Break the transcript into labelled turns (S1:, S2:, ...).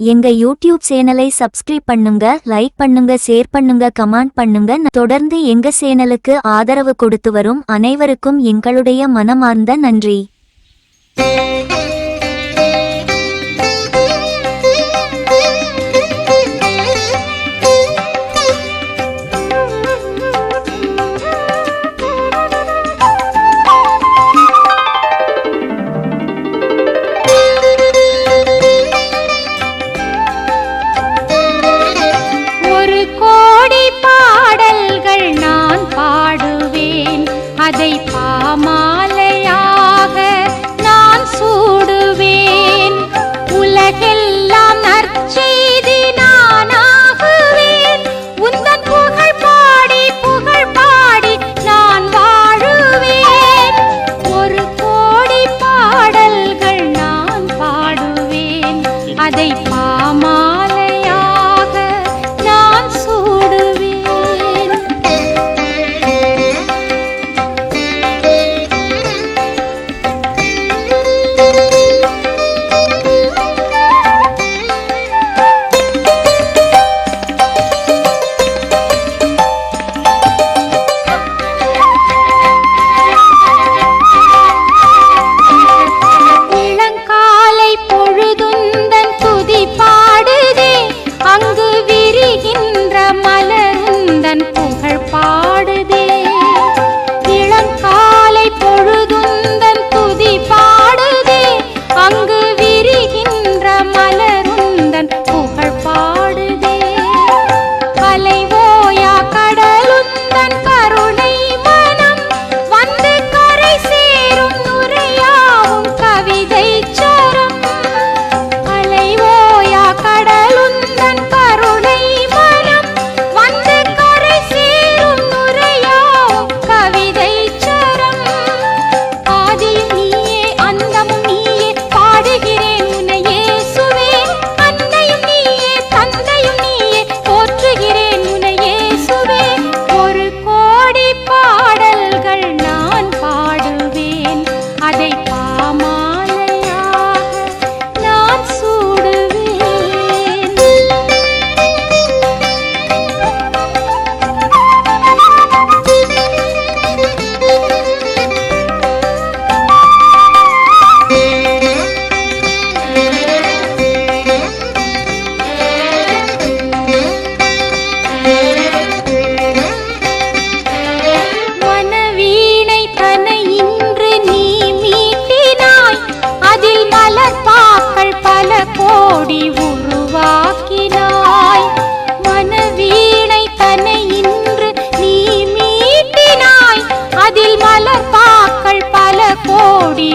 S1: எங்க யூடியூப் சேனலை சப்ஸ்கிரைப் பண்ணுங்க லைக் பண்ணுங்க ஷேர் பண்ணுங்க கமெண்ட் பண்ணுங்க. தொடர்ந்து எங்க சேனலுக்கு ஆதரவு கொடுத்து வரும் அனைவருக்கும் எங்களுடைய மனமார்ந்த நன்றி.
S2: பல பாக்கள் பல கோடி